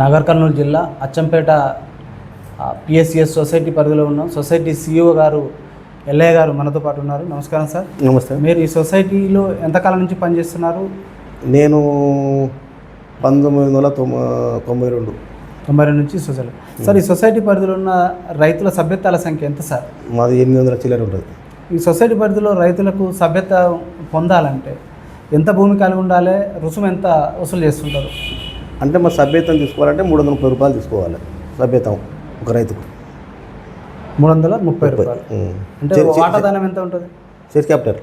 నాగర్ కర్నూలు జిల్లా Achampet PSCS society పరిధిలో ఉన్నాం సొసైటీ సిఇఓ గారు ఎల్ఐ గారు మనతో పాటు ఉన్నారు. నమస్కారం సార్. నమస్తే. మీరు ఈ సొసైటీలో ఎంతకాలం నుంచి పనిచేస్తున్నారు? నేను పంతొమ్మిది వందల తొంభై తొంభై రెండు. తొంభై రెండు నుంచి సొసైటీ. సార్ ఈ సొసైటీ పరిధిలో ఉన్న రైతుల సభ్యత్వాల సంఖ్య ఎంత సార్? మాది ఎనిమిది వందల చిల్లర ఉంటుంది. ఈ సొసైటీ పరిధిలో రైతులకు సభ్యత పొందాలంటే ఎంత భూమి కలిగి ఉండాలి? రుసుము ఎంత వసూలు చేస్తుంటారు? అంటే మా సభ్యతం తీసుకోవాలంటే మూడు వందల ముప్పై రూపాయలు తీసుకోవాలి సభ్యతం ఒక రైతుకు. మూడు వందల ముప్పై. రూపాయలు. అంటే వాటాదానం ఎంత ఉంటుంది? Share capital.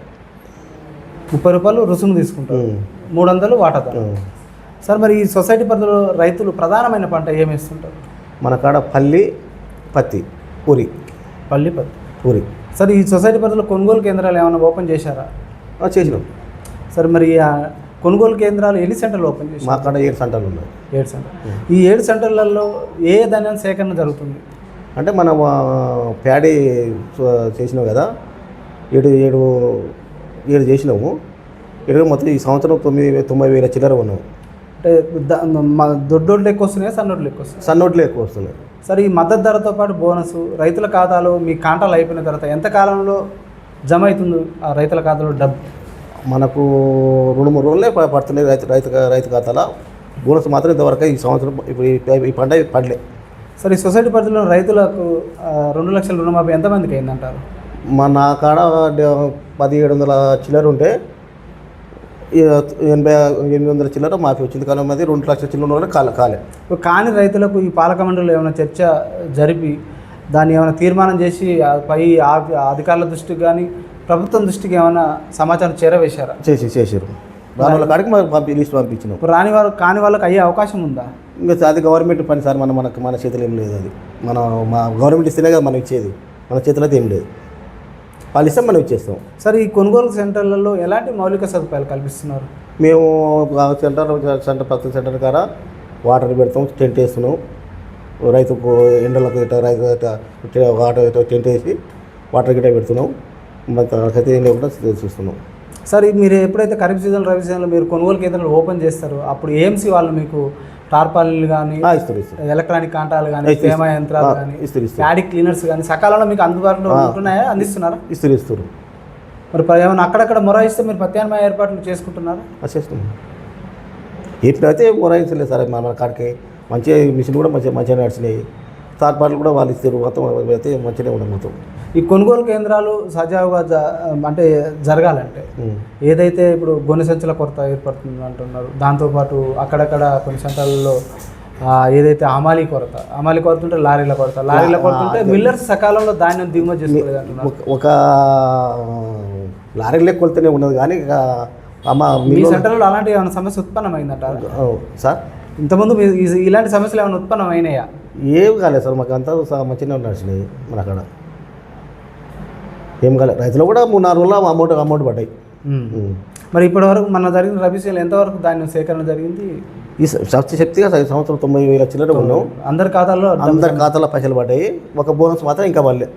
ముప్పై రూపాయలు రుసుము తీసుకుంటారు. మూడు వందలు వాటాదానం. సార్ మరి ఈ సొసైటీ పరిధిలో రైతులు ప్రధానమైన పంట ఏమి వేస్తుంటారు? మన కాడ పల్లి పత్తి పూరి. పల్లి పత్తి. పూరి. సార్ ఈ సొసైటీ పరిధిలో కొనుగోలు కేంద్రాలు ఏమైనా ఓపెన్ చేశారా? చేసినాం. సార్ మరి కొనుగోలు కేంద్రాలు ఎన్ని సెంటర్లు ఓపెన్ చేశారు? మా కాడ ఏడు సెంటర్లు ఉన్నాయి. ఏడు సెంటర్ ఈ ఏడు సెంటర్లలో ఏ ధాన్యం సేకరణ జరుగుతుంది? అంటే మనం ప్యాడీ చేసినాం కదా. ఏడు ఏడు ఏడు చేసినాము. ఏడు మొత్తం ఈ సంవత్సరం తొమ్మిది తొంభై వేల చిల్లర ఉన్నాం అంటే ద- మా దొడ్డోడ్లు ఎక్కువ వస్తున్నాయా సన్నోడ్లు ఎక్కువ వస్తున్నాయి? సన్నోట్లు ఎక్కువ వస్తున్నాయి. సార్ ఈ మద్దతు ధరతో పాటు బోనస్ రైతుల ఖాతాలో మీ కాంటాలు అయిపోయిన తర్వాత ఎంత కాలంలో జమ అవుతుంది ఆ రైతుల ఖాతాలో డబ్బు? మనకు రెండు మూడు రోజులే పడుతున్నాయి రైతు రైతు రైతు ఖాతాలో. బోనస్ మాత్రం ఇంతవరకు ఈ సంవత్సరం ఇప్పుడు ఈ- ఈ పంట పడలే సార్ ఈ సొసైటీ పరిధిలో రైతులకు రెండు లక్షల రుణమాఫీ ఎంతమందికి అయిందంటారు? మా నా కాడ పదిహేడు వందల చిల్లర ఉంటే ఎనభై ఎనిమిది వందల చిల్లర మాఫీ వచ్చింది. కానీ మాది రెండు లక్షల చిల్లర వల్ల కాలే కాలే. కాని రైతులకు ఈ పాలక మండలిలో ఏమైనా చర్చ జరిపి దాన్ని ఏమైనా తీర్మానం చేసి పై అధికారుల దృష్టికి కానీ ప్రభుత్వం దృష్టికి ఏమైనా సమాచారం చేరవేశారా? చేసి చేసారు దాని వల్ల కాడికి మాకు పంపి లిస్ట్ పంపించినాం. ఇప్పుడు రాని వారు కాని వాళ్ళకి అయ్యే అవకాశం ఉందా? ఇంకా అది గవర్నమెంట్ పని సార్ మన మనకు మన చేతిలో ఏం లేదు అది. మన మా గవర్నమెంట్ ఇస్తేనే కదా మనం ఇచ్చేది. మన చేతిలో అయితే ఏం లేదు. వాళ్ళు ఇస్తే మనం ఇచ్చేస్తాం. సార్ ఈ కొనుగోలు సెంటర్లలో ఎలాంటి మౌలిక సదుపాయాలు కల్పిస్తున్నారు? మేము సెంటర్ సెంటర్ ప్రతి సెంటర్ కాడ వాటర్ పెడతాం టెంట్ వేస్తున్నాం. రైతుకు ఎండలకు రైతు వాటర్ టెంట్ వేసి వాటర్ గిట్ట పెడుతున్నాం. ఏం లేకుండా చూస్తున్నాం. సార్ మీరు ఎప్పుడైతే ఖరీఫ్ సీజన్ రబీ సీజన్లో మీరు కొనుగోలు కేంద్రాలు ఓపెన్ చేస్తారో అప్పుడు ఏఎంసీ వాళ్ళు మీకు టార్పాలిన్లు కానీ ఎలక్ట్రానిక్ కాంటాలు కానీ. తేమ యంత్రాలు కానీ ప్యాడీ క్లీనర్స్ కానీ సకాలంలో మీకు అందుబాటులో ఉంటున్నాయా? అందిస్తున్నారా? ఇస్తారు ఇస్తారు. మరి ఏమైనా అక్కడక్కడ మొరాయిస్తే మీరు ప్రత్యామ్నాయ ఏర్పాట్లు చేసుకుంటున్నారా? వచ్చేస్తున్నాం ఎప్పుడైతే మొరాయించలేదు సార్ మన కాడికి మంచిగా మిషన్ కూడా మంచిగా మంచిగా నడిచినాయి. థర్డ్ పార్టీలు కూడా వాళ్ళు ఇస్తారు. మొత్తం అయితే మంచిగానే ఉండదు మొత్తం. ఈ కొనుగోలు కేంద్రాలు సజావుగా జ అంటే జరగాలంటే. ఏదైతే ఇప్పుడు గొనె సంచుల కొరత ఏర్పడుతుంది అంటున్నారు దాంతోపాటు అక్కడక్కడ కొన్ని సెంటర్లలో ఆ, ఏదైతే హమాలీ కొరత హమాలీ కొరత ఉంటే లారీల కొరత లారీల కొరత ఉంటే మిల్లర్స్ సకాలంలో ధాన్యం దిగుమతి చేసుకోలేదు అంటున్నారు. ఒక- ఒక లారీ లెక్క కొలితేనే ఉన్నది కానీ అమ్మ మీ సెంటర్లో అలాంటి ఏమైనా సమస్య ఉత్పన్నమైందంటారు? ఓ, సార్? ఇంతకుముందు ఇలాంటి సమస్యలు ఏమైనా ఉత్పన్నమైనాయా? ఏం కాలేదు సార్ మాకు అంతా మంచిగానే నడిచినాయి మన అక్కడ ఏం కాలేదు రైతులు కూడా మూడు నాలుగు రోజులు అమౌంట్ అమౌంట్ పడ్డాయి. మరి ఇప్పటి వరకు మన జరిగిన రబీ సీజన్ ఎంతవరకు ధాన్యం సేకరణ జరిగింది? ఈ శక్తిగా సంవత్సరం తొంభై వేల చిల్లర ఉన్నాం. అందరి ఖాతాల్లో అందరి ఖాతాలో పైసలు పడ్డాయి. ఒక బోనస్ మాత్రం ఇంకా పడలే.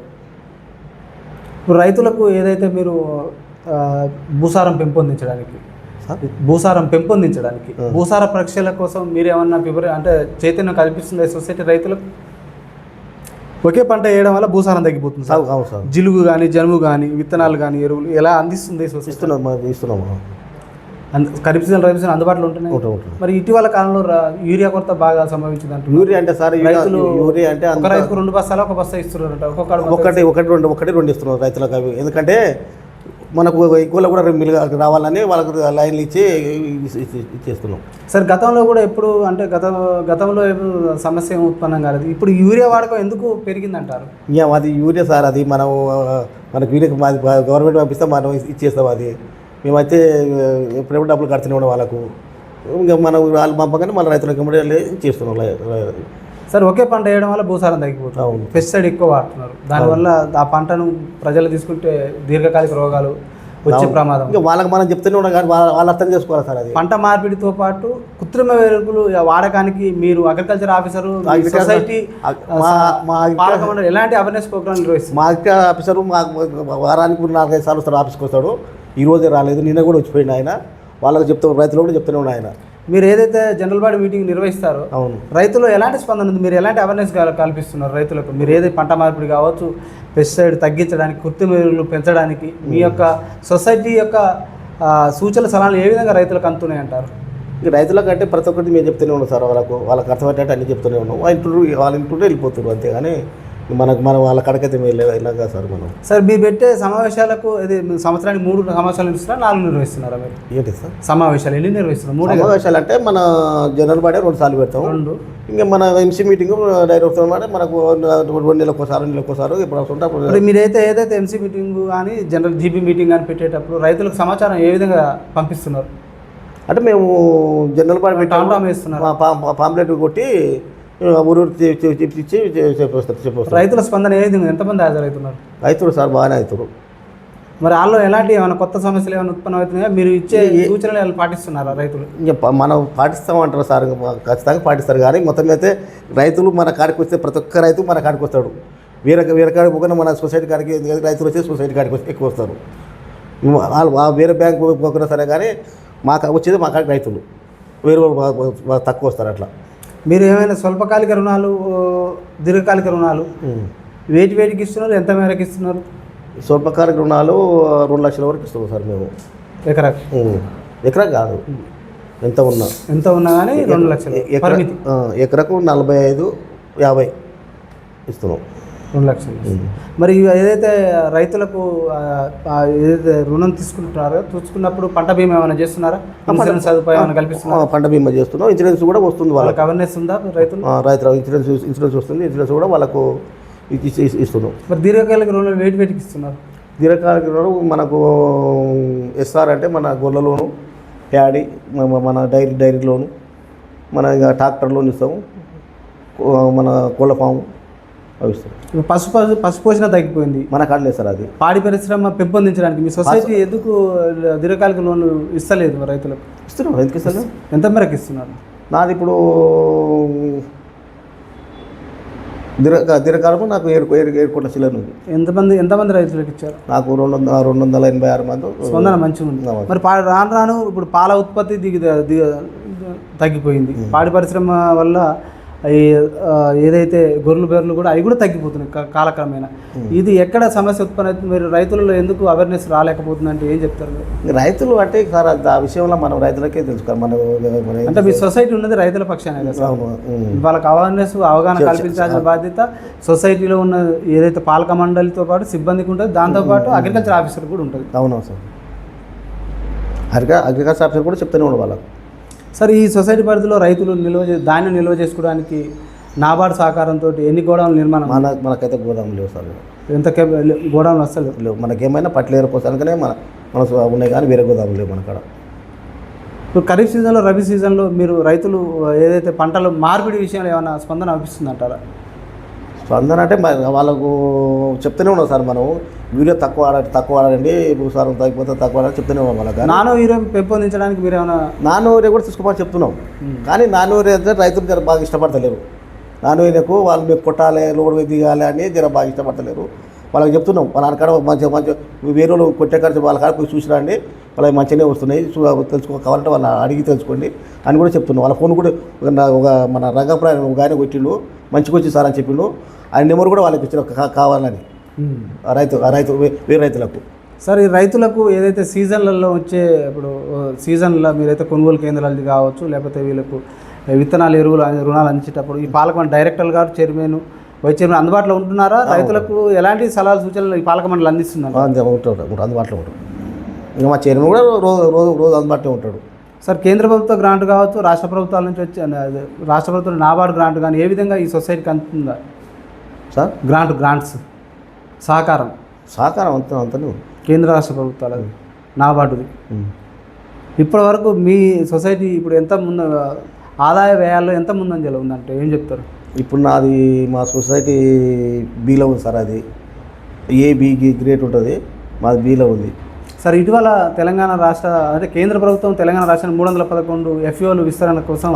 ఇప్పుడు రైతులకు ఏదైతే మీరు భూసారం పెంపొందించడానికి భూసారం పెంపొందించడానికి. భూసార పరీక్షల కోసం మీరు ఏమన్నా ప్రిపరే అంటే చైతన్యం కల్పిస్తుంది సొసైటీ రైతులకు? ఒకే పంట వేయడం వల్ల భూసారం తగ్గిపోతుంది సార్. అవును సార్. జిలుగు కానీ జనుము కానీ విత్తనాలు కానీ ఎరువులు ఎలా అందిస్తుంది సొసైటీ? ఇస్తున్నాం ఖరీఫ్ సీజన్ రబీ సీజన్ అందుబాటులో ఉంటున్నాయి? ఉంటాం ఉంటాం మరి ఇటీవల కాలంలో యూరియా కొరత బాగా సంభవించింది అంటున్నారు. యూరియా అంటే సార్ రైతులు యూరియా అంటే ఒక రైతుకు రెండు బస్తాలు ఒక బస్తా ఇస్తున్నారంట. ఒక్కొక్క ఒకటి ఒకటి రెండు ఒకటి రెండు ఇస్తున్నాం రైతులకు అవి. ఎందుకంటే మనకు ఎక్కువలో కూడా రెండు మిల్లు రావాలని వాళ్ళకు లైన్లు ఇచ్చి ఇచ్చి- ఇచ్చి- ఇచ్చేస్తున్నాం సార్ గతంలో కూడా ఎప్పుడు అంటే గత గతంలో సమస్య ఉత్పన్నం కాలేదు ఇప్పుడు యూరియా వాడకం ఎందుకు పెరిగిందంటారు ఇంకా అది యూరియా సార్ అది మనం మనకు యూరియా మాది గవర్నమెంట్ పంపిస్తే మనం ఇచ్చేస్తాం అది మేమైతే ఎప్పుడెప్పుడు డబ్బులు ఉన్నాం వాళ్ళకు ఇంకా మనం వాళ్ళు పంపగానే మన రైతులకు ఇమ్మడి చేస్తున్నాం సార్ ఒకే పంట వేయడం వల్ల భూసారం తగ్గిపోతుంది. పెస్టిసైడ్ ఎక్కువ వాడుతున్నారు. దానివల్ల ఆ పంటను ప్రజలు తీసుకుంటే దీర్ఘకాలిక రోగాలు వచ్చే ప్రమాదం ఇంకా వాళ్ళకి మనం చెప్తూనే ఉన్నాం కానీ వాళ్ళ అర్థం చేసుకోవాలి సార్ అది. పంట మార్పిడితో పాటు కృత్రిమ ఎరువులు వాడకానికి మీరు అగ్రికల్చర్ ఆఫీసరు సొసైటీ ఎలాంటి అవేర్నెస్ ప్రోగ్రామ్ మా అగ్రికల్చర్ ఆఫీసరు మా వారానికి నాలుగైదు సార్లు వస్తాడు ఆఫీస్కి వస్తాడు. ఈ రోజే రాలేదు నిన్న కూడా వచ్చిపోయింది ఆయన. వాళ్ళకి చెప్తాడు రైతులు కూడా చెప్తూనే ఉన్నాడు ఆయన. మీరు ఏదైతే జనరల్ బాడీ మీటింగ్ నిర్వహిస్తారో అవును. రైతులు ఎలాంటి స్పందన ఉంది? మీరు ఎలాంటి అవేర్నెస్ కల్పిస్తున్నారు రైతులకు? మీరు ఏది పంట మార్పిడి కావచ్చు పెస్టిసైడ్ తగ్గించడానికి కృత్రిమ ఎరువులు పెంచడానికి మీ యొక్క సొసైటీ యొక్క సూచనల సలహాలు ఏ విధంగా రైతులకు అందుతున్నాయి అంటారు? రైతులకు అంటే ప్రతి ఒక్కటి మేము చెప్తూనే ఉన్నాం సార్ వాళ్ళకు వాళ్ళకి అర్థమయ్యేటట్టు అన్ని చెప్తూనే ఉన్నాం. వాళ్ళ ఇంట్లో వాళ్ళ ఇంట్లో వెళ్ళిపోతున్నారు అంతేగాని మనకు మనం వాళ్ళ కడకైతే కదా సార్ మనం. సార్ మీరు పెట్టే సమావేశాలకు ఇది సంవత్సరానికి మూడు సమావేశాలు నిర్వహిస్తున్నారా నాలుగు నిర్వహిస్తున్నారా మీరు? ఏంటి సార్? సమావేశాలు ఎన్ని నిర్వహిస్తున్నారు? మూడే? సమావేశాలు అంటే మన జనరల్ బాడీ రెండు సార్లు పెడతాం. రెండు. ఇంకా మన ఎంసీ మీటింగ్ డైరెక్ట్ అనమాట మనకు రెండు నెలలకు ఒకసారి నెలలకు ఒకసారి ఇప్పుడు అవసరం అప్పుడు మరి మీరైతే ఏదైతే ఎంసీ మీటింగ్ కానీ జనరల్ జీబీ మీటింగ్ కానీ పెట్టేటప్పుడు రైతులకు సమాచారం ఏ విధంగా పంపిస్తున్నారు? అంటే మేము జనరల్ బాడీ పాంప్లెట్ కొట్టి ఊరు చెప్పిచ్చి చెప్పొస్తారు చెప్పొస్తారు. రైతుల స్పందన ఏ విధంగా? ఎంతమంది హాజరవుతున్నారు అవుతారు సార్ బాగానే అవుతారు మరి వాళ్ళు ఎలాంటి ఏమైనా కొత్త సమస్యలు ఏమైనా ఉత్పన్నం అవుతున్నాయా? మీరు ఇచ్చే సూచనలు వాళ్ళు పాటిస్తున్నారా రైతులు? ఇంకా మనం పాటిస్తామంటారు సార్ ఖచ్చితంగా పాటిస్తారు. కానీ మొత్తం అయితే రైతులు మన కాడికి వస్తే ప్రతి ఒక్క రైతు మన కాడికి వస్తాడు. వేరే వేరే కాడికి పోకుండా మన సొసైటీ కాడికి ఎందుకంటే రైతులు వచ్చి సొసైటీ కాడికి వస్తే ఎక్కువ వస్తారు. వాళ్ళు వేరే బ్యాంక్ పోకున్నా సరే కానీ మాకు వచ్చేది మా కాడికి రైతులు. వేరే వాళ్ళు తక్కువ వస్తారు అట్లా. మీరు ఏమైనా స్వల్పకాలిక రుణాలు దీర్ఘకాలిక రుణాలు వేటి వేటికి ఇస్తున్నారు? ఎంత మేరకు ఇస్తున్నారు? స్వల్పకాలిక రుణాలు రెండు లక్షల వరకు ఇస్తాం సార్ మేము. ఎకరా. ఎకరా కాదు. ఎంత ఉన్నా. ఎంత ఉన్నా కానీ రెండు లక్షలు. ఎకరకు నలభై ఐదు యాభై ఇస్తున్నాం. రెండు లక్షలు మరి ఏదైతే రైతులకు ఏదైతే రుణం తీసుకుంటున్నారో తీసుకున్నప్పుడు పంట బీమా ఏమైనా చేస్తున్నారా? ఇన్సూరెన్స్ సదుపాయం కల్పిస్తున్నారా? పంట బీమా చేస్తున్నాం. ఇన్సూరెన్స్ కూడా వస్తుంది వాళ్ళకి. అవేర్నెస్ ఉందా రైతులు ఆ, రైతు ఇన్సూరెన్స్ ఇన్సూరెన్స్ వస్తుంది. ఇన్సూరెన్స్ కూడా వాళ్ళకు ఇస్తున్నాం. మరి దీర్ఘకాలిక రుణాలు వేటి వేటికి ఇస్తున్నారు? దీర్ఘకాలిక రుణం మనకు ఎస్ఆర్ అంటే మన గొర్రెల లోను ప్యాడీ మన- డైరీ డైరీ లోను మన ట్రాక్టర్ లోన్ ఇస్తాము. మన కోళ్ళ ఫామ్. ఇప్పుడు పశు పశు పశుపోషణ తగ్గిపోయింది. మన కాడలేదు సార్ అది. పాడి పరిశ్రమ పెంపొందించడానికి మీ సొసైటీ ఎందుకు దీర్ఘకాలిక లోన్లు ఇస్తలేదు రైతులకు? ఇస్తున్నాం ఎందుకు ఇస్తాను ఎంత మేరకు ఇస్తున్నారు? నాది ఇప్పుడు దీర్ఘ దీర్ఘకాలము నాకు ఏడు ఏడు ఏడు కోట్ల చిల్లర ఉంది. ఎంతమంది ఎంతమంది రైతులకు ఇచ్చారు? నాకు రెండు వందల రెండు వందల ఎనభై ఆరు మంది. స్పందన మంచిగా ఉంది. మరి రాను రాను ఇప్పుడు పాల ఉత్పత్తి దిగ తగ్గిపోయింది. పాడి పరిశ్రమ వల్ల ఆ, ఏదైతే గొర్రెలు బెర్రెలు కూడా అవి కూడా తగ్గిపోతున్నాయి కాలక్రమేణా. ఇది ఎక్కడ సమస్య ఉత్పన్న అవుతుంది? మీరు రైతులలో ఎందుకు అవేర్నెస్ రాలేకపోతుంది అంటే ఏం చెప్తారు రైతులు అంటే సార్ ఆ విషయంలో మనం రైతులకే తెలుసుకోవాలి. మన అంటే మీ సొసైటీ ఉన్నది రైతుల పక్షానే కదా. వాళ్ళకి అవేర్నెస్ అవగాహన కల్పించాల్సిన బాధ్యత సొసైటీలో ఉన్న ఏదైతే పాలక మండలితో పాటు సిబ్బందికి ఉంటుంది. దాంతోపాటు అగ్రికల్చర్ ఆఫీసర్ కూడా ఉంటుంది. అవును సార్. అగ్రికా అగ్రికల్చర్ ఆఫీసర్ కూడా చెప్తూనే ఉండు వాళ్ళకు. సార్ ఈ సొసైటీ పరిధిలో రైతులు నిల్వ ధాన్యం నిల్వ చేసుకోవడానికి నాబార్డు సహకారంతో ఎన్ని గోడౌన్ల నిర్మాణం? మన మనకైతే గోదాం లేవు సార్. ఎంత గోడౌన్లు వస్తలు లేవు. మనకేమైనా పట్లేరు కోసానికనే మన మన ఉన్నాయి కానీ వేరే గోదాం లేవు మన కాడ ఇప్పుడు ఖరీఫ్ సీజన్లో రబీ సీజన్లో మీరు రైతులు ఏదైతే పంటలు మార్పిడి విషయంలో ఏమైనా స్పందన అనిపిస్తుంది అంటారా స్పందన అంటే మరి వాళ్ళకు చెప్తూనే ఉన్నాం సార్ మనం వీడియో తక్కువ ఆడండి తక్కువ ఆడండి భూసారం తగ్గిపోతే తక్కువ ఆడండి చెప్తూనే ఉన్నాం వాళ్ళకి. నానో హీరో పెంపొందించడానికి మీరు ఏమైనా నాన్నూరే కూడా తీసుకోమని చెప్తున్నాం. కానీ నాన్నూరే అంటే రైతులు జర బాగా ఇష్టపడతలేరు. నాన్నూరేకు వాళ్ళు మీకు కొట్టాలి లోడ్ దిగాలి అని జర బాగా ఇష్టపడతలేరు. వాళ్ళకి చెప్తున్నాం వాళ్ళ కాడ మంచిగా మంచిగా వేరే వాళ్ళు కొట్టే ఖర్చు వాళ్ళ కాడ పోయి చూసిరండి వాళ్ళకి మంచిగానే వస్తున్నాయి తెలుసుకో కావాలంటే వాళ్ళని అడిగి తెలుసుకోండి అని కూడా చెప్తున్నాం. వాళ్ళ ఫోన్ కూడా ఒక మన రంగప్రాయం ఒక ఆయన కొట్టిండు మంచిగా వచ్చి సార్ అని చెప్పిండు. ఆయన నెంబర్ కూడా వాళ్ళకి ఇచ్చిన కావాలని. రైతు రైతు వేరే రైతులకు. సార్ ఈ రైతులకు ఏదైతే సీజన్లలో వచ్చే ఇప్పుడు సీజన్లో మీరైతే కొనుగోలు కేంద్రాలది కావచ్చు లేకపోతే వీళ్ళకు విత్తనాలు ఎరువులు రుణాలు అందించేటప్పుడు ఈ పాలక మండలి డైరెక్టర్ గారు చైర్మన్ చైర్మన్ అందుబాటులో ఉంటున్నారా? రైతులకు ఎలాంటి సలహాలు సూచనలు ఈ పాలక మండలి అందిస్తున్నారు అందుబాటులో ఉంటాడు. ఇంకా మా చైర్మన్ కూడా రోజు రోజు రోజు అందుబాటులో ఉంటాడు. సార్ కేంద్ర ప్రభుత్వ గ్రాంట్ కావచ్చు రాష్ట్ర ప్రభుత్వాల నుంచి వచ్చే రాష్ట్ర ప్రభుత్వం నాబార్డు గ్రాంట్ కానీ ఏ విధంగా ఈ సొసైటీకి అందుతుందా? సార్? గ్రాంట్ గ్రాంట్స్ సహకారం. సహకారం అంత అంతనే కేంద్ర రాష్ట్ర ప్రభుత్వాలది నాబార్డుది. ఇప్పటి వరకు మీ సొసైటీ ఇప్పుడు ఎంత ముందు ఆదాయ వ్యయాల్లో ఎంత ముందంజలో ఉందంటే ఏం చెప్తారు? ఇప్పుడు నాది మా సొసైటీ బీలో ఉంది సార్ అది. ఏ బి గ్రేట్ ఉంటుంది. మాది బీలో ఉంది. సార్ ఇటీవల తెలంగాణ రాష్ట్ర అంటే కేంద్ర ప్రభుత్వం తెలంగాణ రాష్ట్రానికి మూడు వందల పదకొండు ఎఫ్ఈఓలు విస్తరణ కోసం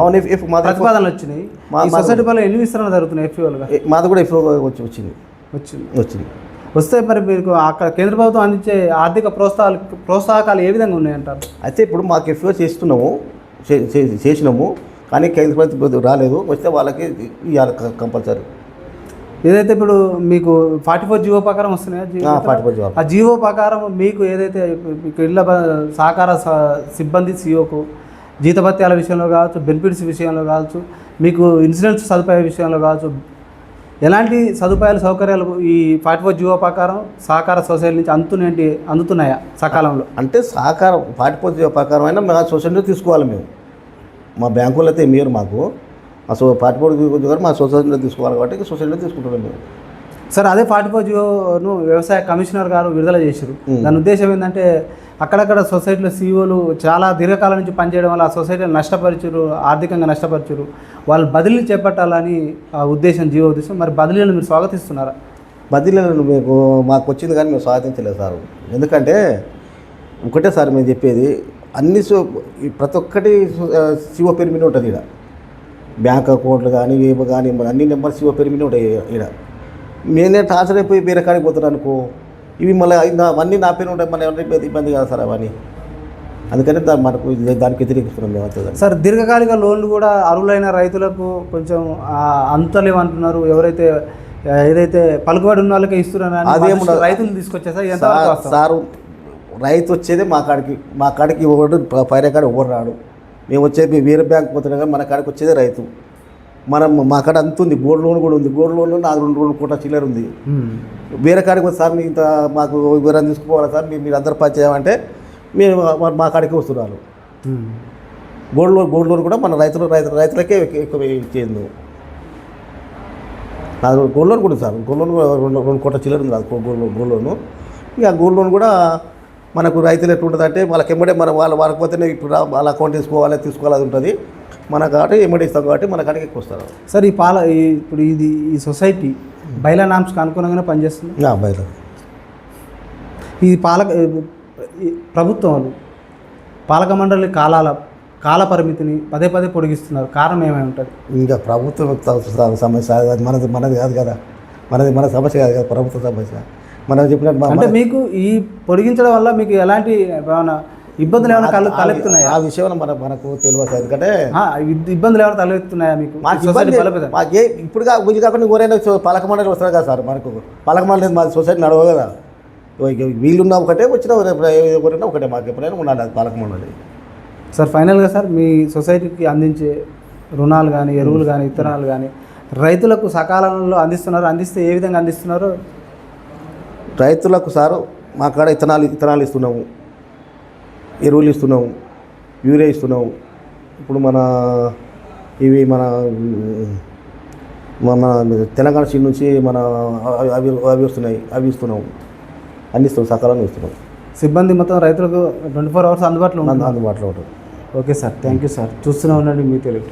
ప్రతిపాదనలు వచ్చినాయి. మా- సొసైటీ వల్ల ఎన్ని విస్తరణ జరుగుతున్నాయి ఎఫ్ఈఓలుగా? ఎ- మాది కూడా ఎఫ్ వచ్చి వచ్చింది. వచ్చింది. వచ్చింది. వస్తే మరి మీకు అక్కడ కేంద్ర ప్రభుత్వం అందించే ఆర్థిక ప్రోత్సాహాలు ప్రోత్సాహకాలు ఏ విధంగా ఉన్నాయంటారు? అయితే ఇప్పుడు మాకు ఎఫ్ఓ చేస్తున్నాము చేసినాము. కానీ కేంద్ర ప్రభుత్వం రాలేదు. వస్తే వాళ్ళకి ఇవ్వాలి కంపల్సరీ. ఏదైతే ఇప్పుడు మీకు ఫార్టీ ఫోర్ జీవో ప్రకారం వస్తున్నాయా? జీవో ఫార్టీ ఫోర్ జాబ్ ఆ జీవో ప్రకారం మీకు ఏదైతే మీకు ఇళ్ళ సహకార సిబ్బంది సీఓకు జీతభత్యాల విషయంలో కావచ్చు బెనిఫిట్స్ విషయంలో కావచ్చు మీకు ఇన్సూరెన్స్ సదుపాయ విషయంలో కావచ్చు ఎలాంటి సదుపాయాలు సౌకర్యాలు ఈ ఫార్టీ ఫోర్ జీవో ప్రకారం సహకార సొసైటీ నుంచి అందుతున్నాయంటి అందుతున్నాయా సకాలంలో? అంటే సహకారం ఫార్టీ ఫోర్ జాబ్ ప్రకారం అయినా మా సొసైటీలో తీసుకోవాలి మేము. మా బ్యాంకుల్లో అయితే మీరు మాకు. మా సో ఫోర్ జాబ్ మా సొసైటీలో తీసుకోవాలి కాబట్టి సొసైటీలో తీసుకుంటున్నాం మేము. సార్ అదే ఫార్టీ ఫోర్ జియోను వ్యవసాయ కమిషనర్ గారు విడుదల చేశారు. దాని ఉద్దేశం ఏంటంటే అక్కడక్కడ సొసైటీలో సీఈఓలు చాలా దీర్ఘకాలం నుంచి పనిచేయడం వల్ల ఆ సొసైటీని నష్టపరిచారు ఆర్థికంగా నష్టపరిచారు వాళ్ళు బదిలీ చేపట్టాలని ఆ ఉద్దేశం జీవో ఉద్దేశం. మరి బదిలీలను మీరు స్వాగతిస్తున్నారా? బదిలీలను మీకు మాకు వచ్చింది కానీ మేము స్వాగతించలేదు సార్. ఎందుకంటే ఒకటే సార్ మేము చెప్పేది అన్ని సో ప్రతి ఒక్కటి శివ పేరు మీద ఉంటుంది ఇక్కడ బ్యాంక్ అకౌంట్లు కానీ ఏమో కానీ అన్ని నెంబర్ శివ పేరు మీద ఉంటాయి ఇక్కడ నేనే ట్రాన్స్ఫర్ అయిపోయి వేరే కాడికి పోతున్నాను అనుకో ఇవి మళ్ళీ అవన్నీ నా పేరు ఉంటాయి మళ్ళీ ఎవరికి ఇబ్బంది- కదా సార్ అవన్నీ. అందుకని మనకు దానికి వ్యతిరేకిస్తున్నాం మేము. సార్ దీర్ఘకాలిక లోన్లు కూడా అర్హులైన రైతులకు కొంచెం అంతలేమంటున్నారు ఎవరైతే ఏదైతే పలుకుబడి ఉన్న వాళ్ళకే ఉండదు. రైతులు తీసుకొచ్చా సార్ ఎంత సార్ సారు రైతు వచ్చేదే మా కాడికి మా కాడికి ఎవడు పైరే కాడ ఎవరు రాడు. మేము వచ్చేది వేరే బ్యాంక్ పోతున్నాం కానీ మన కాడికి వచ్చేదే రైతు. మనం మా కాడ అంత ఉంది గోల్డ్ లోన్ కూడా ఉంది. గోల్డ్ లోన్ నాకు రెండు రెండు కోట్ల చిల్లర ఉంది. వేరే కాడికి సార్ మీకు ఇంత మాకు వివరాలు తీసుకోవాలా సార్? మీరు అందరు పని చేయమంటే మేము మా- మా కాడికి వస్తున్నారు. గోల్డ్ లోన్ గోల్డ్ లోన్ కూడా మన రైతులు రైతు రైతులకే ఎక్కు- ఎక్కువ ఇచ్చేది నాకు గోల్డ్ లోన్ కూడా ఉంది సార్. గోల్డ్ లోన్ కూడా రెండు రెండు కోట్ల చిల్లర ఉంది నాకు గోల్డ్ లోన్ గోల్డ్ లోన్. ఇక గోల్డ్ లోన్ కూడా మనకు రైతులు ఎట్లుంటుంది అంటే వాళ్ళకి ఎమ్మడే మన వాళ్ళ వాళ్ళకి పోతేనే ఇప్పుడు వాళ్ళ అకౌంట్ తీసుకోవాలి తీసుకోవాలి అది ఉంటుంది మన కాబట్టి ఎమ్మడి ఇస్తాం కాబట్టి మన కాడికి ఎక్కువ వస్తారు. సార్ ఈ పాల ఈ ఇప్పుడు ఇది ఈ సొసైటీ బైలా నామ్స్కి అనుగుణంగానే పనిచేస్తుంది? నా బయట ఈ పాలక ఈ ప్రభుత్వాలు పాలక మండలి కాలాల కాల పరిమితిని పదే పదే పొడిగిస్తున్నారు. కారణం ఏమై ఉంటుంది? ఇంకా ప్రభుత్వం సమస్య మనది మనది కాదు కదా. మనది మన సమస్య కాదు కదా ప్రభుత్వ సమస్య. మనం చెప్పినట్టు అంటే మీకు ఈ పొడిగించడం వల్ల మీకు ఎలాంటి ఏమైనా ఇబ్బందులు ఏమైనా కలు తలెత్తున్నాయా? ఆ విషయంలో మన మనకు తెలియదు. ఎందుకంటే ఇబ్బందులు ఏమైనా తలెత్తున్నాయా మీకు? మాకు ఇప్పుడు గుంజి కాకుండా ఎవరైనా సో- పలక మండలి వస్తారు కదా సార్ మనకు. పలక మండలి మా సొసైటీ నడవ కదా. వీళ్ళున్న ఒకటే వచ్చిన ఎవరైనా ఒకటే మాకు ఎప్పుడైనా ఉండాలి అది పలక మండలి. సార్ ఫైనల్గా సార్ మీ సొసైటీకి అందించే రుణాలు కానీ ఎరువులు కానీ ఇత్తనాలు కానీ రైతులకు సకాలంలో అందిస్తున్నారు. అందిస్తే ఏ విధంగా అందిస్తున్నారు? రైతులకు సారు మా కాడ ఇత్తనాలు ఇత్తనాలు ఇస్తున్నాము. ఎరువులు ఇస్తున్నాము. యూరియా ఇస్తున్నాము. ఇప్పుడు మన ఇవి మన మన తెలంగాణ సీడ్ నుంచి మన అవి అవి వస్తున్నాయి. అవి ఇస్తున్నాము. అన్ని ఇస్తున్నాం సకాలంలో ఇస్తున్నాం సిబ్బంది మొత్తం రైతులకు ట్వంటీ ఫోర్ అవర్స్ అందుబాటులో ఉంటుంది అందుబాటులో ఉంటుంది okay sir. Thank you sir. చూస్తూనే ఉండండి మీ తెలుగు